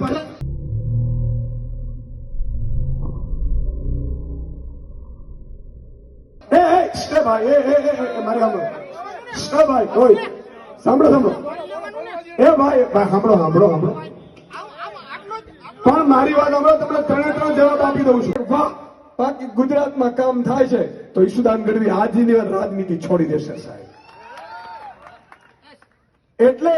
એ મારે વાત તમને ત્રણે ત્રણ જવાબ આપી દઉં છું. ગુજરાતમાં કામ થાય છે, તો ઈશુદાન ગઢવી આજની રાજનીતિ છોડી દેશે સાહેબ. એટલે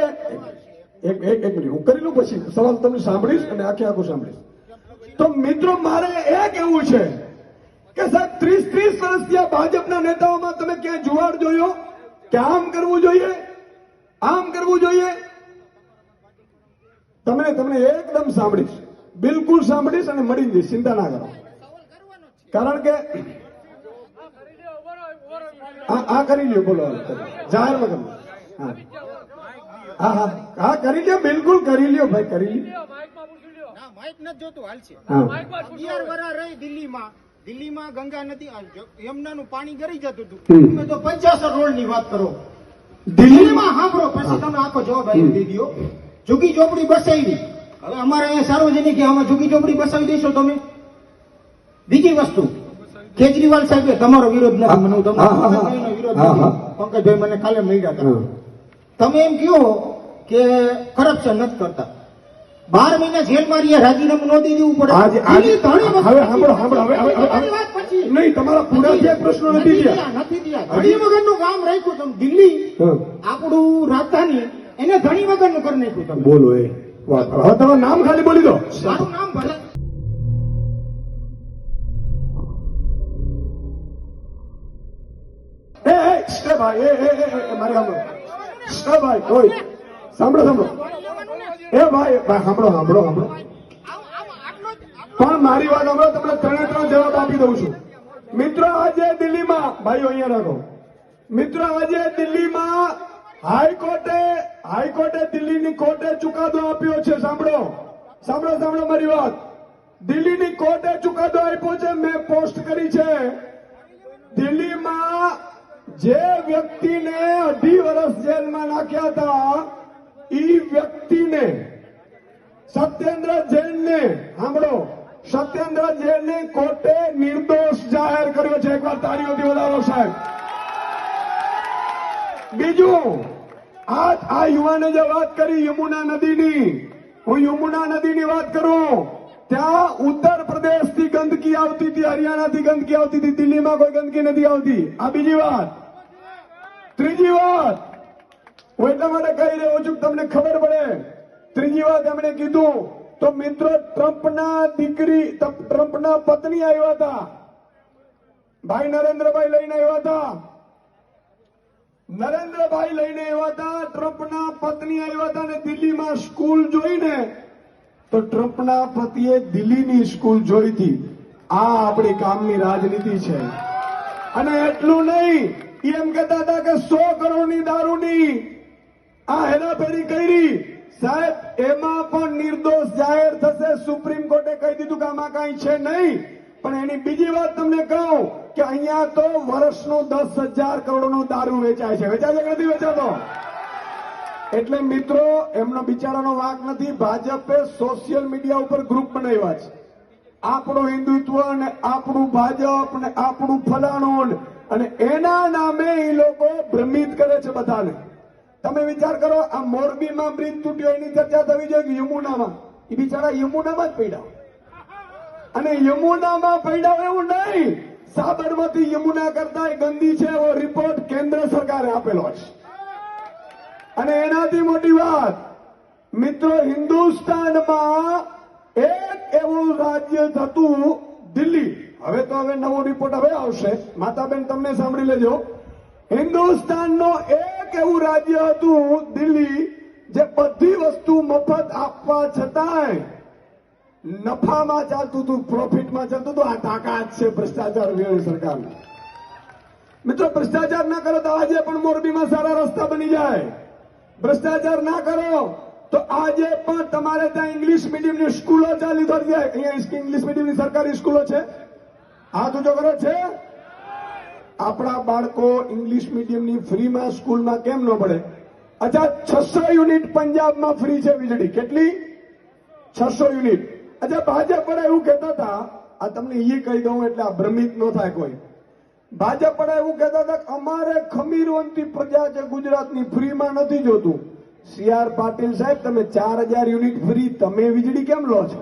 એક એક એક મિનિટ. હું કરી લઉં પછી. સવાલ તમને સાંભળીશ અને આખે આખું સાંભળીશ. તો મિત્રો, મારે એ કેવું છે કે સાહેબ, ત્રીસ ત્રીસ વર્ષથી આ ભાજપના નેતાઓમાં તમે ક્યાં જુવાડ જોયો? કે આમ કરવું જોઈએ? આમ કરવું જોઈએ? તમને તમને એકદમ સાંભળીશ. બિલકુલ સાંભળીશ અને મળી જઈશ. ચિંતા ના કરો. કારણ કે આ કરી લ્યો, બોલો. જાહેરમાં કરો હા. હા હા. હા કરી લ્યો બિલકુલ કરી લ્યો ભાઈ કરી લ્યો. માઇક નથી જોતું હાલ છે. અગિયાર વરા રહી દિલ્હીમાં. દિલ્હીમાં ગંગા નદી યમુનાનું પાણી ગરી જતું હતું. તમે તો પંચાસર રોડની વાત કરો. દિલ્હીમાં સાંભળો પછી તમે આખો જવાબ આવી દીધો. ઝુકી ચોપડી બસાવી હવે અમારે અહીંયા સાર્વજનિક કે આમાં ઝુકી ચોપડી બસાવી દેશો તમે. બીજી વસ્તુ કેજરીવાલ સાહેબે તમારો વિરોધ નથી મને હું તમને હા, હા, હા. પંકજભાઈનો વિરોધ. પંકજભાઈ મને કાલે મળ્યા હતા. તમે એમ કહો કે કરપ્શન નથી કરતા બાર મહિના જેલમાં રહ્યા રાજીનામું ન દઈ દેવું પડે આજે હવે સાંભળો સાંભળો હવે હવે વાત પછી. નહીં તમારા પૂરા થયા પ્રશ્નો નથી થયા નથી થયા. ઘણી વગરનું કામ રાખ્યું તમે દિલ્હી આપણું રાજધાની એને ઘણી વગરનું કરી નાખ્યું તમે બોલો એ વાત હવે તમારું નામ ખાલી બોલી દો મારું નામ ભલે એ એ ભાઈ એ એ મારે સાંભળો ભાઈ કોઈ સાંભળો સાંભળો. એ ભાઈ ભાઈ, સાંભળો સાંભળો સાંભળો. પણ મારી વાત સાંભળો, તમને ત્રણે ત્રણ જવાબ આપી દઉં છું. મિત્રો, આજે દિલ્હીમાં, ભાઈઓ, અહીંયા રાખો. મિત્રો, આજે દિલ્હીમાં હાઈકોર્ટે હાઈકોર્ટે દિલ્હીની કોર્ટે ચુકાદો આપ્યો છે, સાંભળો. સાંભળો સાંભળો મારી વાત. દિલ્હીની કોર્ટે ચુકાદો આપ્યો છે, મેં પોસ્ટ કરી છે. દિલ્હીમાં જે વ્યક્તિને અઢી વર્ષ જેલમાં નાખ્યા હતા ઈ વ્યક્તિને, સત્યેન્દ્ર જૈનને, સાંભળો, સત્યેન્દ્ર જૈનને કોર્ટે નિર્દોષ જાહેર કર્યો છે. એકવાર તાળીઓથી વધારો, સાહેબ. બીજું, આજ આ યુવાને જે વાત કરી, યમુના નદીની, હું યમુના નદીની વાત કરું, ત્યાં ઉત્તર પ્રદેશથી ગંદકી આવતી હતી, હરિયાણાથી ગંદકી આવતી હતી, દિલ્હીમાં કોઈ ગંદકી નથી આવતી. આ બીજી વાત. ત્રીજી વાત હું એટલા માટે કહી રહ્યો? છું તમને ખબર પડે. ત્રીજી વાત એમણે કીધું, તો મિત્રો, ટ્રમ્પના દીકરી ટ્રમ્પના પત્ની આવ્યા હતા. ભાઈ નરેન્દ્રભાઈ લઈને આવ્યા હતા. નરેન્દ્રભાઈ લઈને આવ્યા હતા, ટ્રમ્પના પત્ની આવ્યા હતા અને દિલ્હીમાં સ્કૂલ જોઈને તો ટ્રમ્પના પતિએ દિલ્હીની સ્કૂલ જોઈ હતી આ આપણી કામની રાજનીતિ છે. અને એટલું નહીં, એમ કહેતા હતા કે સો કરોડની દારૂની આ હેરાફેરી કરી. સાહેબ, એમાં પણ નિર્દોષ જાહેર થશે. સુપ્રીમ કોર્ટે કહી દીધું કે આમાં કઈ છે નહીં. પણ એની બીજી વાત તમને કહું કે અહીંયા તો વર્ષનો દસ હજાર કરોડનો દારૂ વેચાય છે. વેચાય છે નથી વેચાતો? એટલે મિત્રો, એમનો બિચારાનો વાંક નથી. ભાજપે સોશિયલ મીડિયા ઉપર ગ્રુપ બનાવ્યા છે. આપણું હિન્દુત્વ ને આપણું ભાજપ ને આપણું ફલાણું અને એના નામે એ લોકો ભ્રમિત કરે છે બધાને. તમે વિચાર કરો, આ મોરબીમાં બ્રિજ તૂટ્યો, એની ચર્ચા થવી જોઈએ યમુનામાં? એ બિચારા યમુનામાં જ પડ્યા. અને યમુનામાં પડ્યા એવું નહીં. સાબરમતી યમુના કરતા ગંદી છે, એવો રિપોર્ટ કેન્દ્ર સરકારે આપેલો છે. અને એનાથી મોટી વાત, મિત્રો, હિન્દુસ્તાનમાં એક એવું રાજ્ય થતું દિલ્હી. હવે તો હવે નવો રિપોર્ટ હવે આવશે. માતાબેન, તમને સાંભળી લેજો. હિન્દુસ્તાનનો એક એવું રાજ્ય હતું દિલ્હી, જે બધી વસ્તુ મફત આપવા છતાંય નફામાં ચાલતું હતું પ્રોફિટમાં ચાલતું હતું. આ તાકાત છે ભ્રષ્ટાચાર વિરોધી સરકારની. મિત્રો, ભ્રષ્ટાચાર ના કરો તો આજે પણ મોરબીમાં સારા રસ્તા બની જાય. ભ્રષ્ટાચાર ના કરો તો આજે પણ તમારે ત્યાં ઇંગ્લિશ મીડિયમની સ્કૂલો ચાલી થઈ જાય અહીંયા ઇંગ્લિશ મીડિયમની સરકારી સ્કૂલો છે. હાથ ઊંચો કરો, છે? આપણા બાળકો ઇંગ્લિશ મીડિયમની ફ્રીમાં સ્કૂલમાં કેમ ન પડે અચ્છા, છસો યુનિટ પંજાબમાં ફ્રી છે વીજળી. કેટલી? છસો યુનિટ અચ્છા ભાજપ વાળા એવું કહેતા હતા, આ તમને એ કહી દઉં એટલે આ ભ્રમિત ન થાય કોઈ. ભાજપ વાળા એવું કહેતા હતા અમારે ખમીરવંતી પ્રજા છે ગુજરાતની ફ્રીમાં નથી જોતું. સી આર પાટીલ સાહેબ, તમે ચાર હજાર યુનિટ ફ્રી તમે વીજળી કેમ લો છો?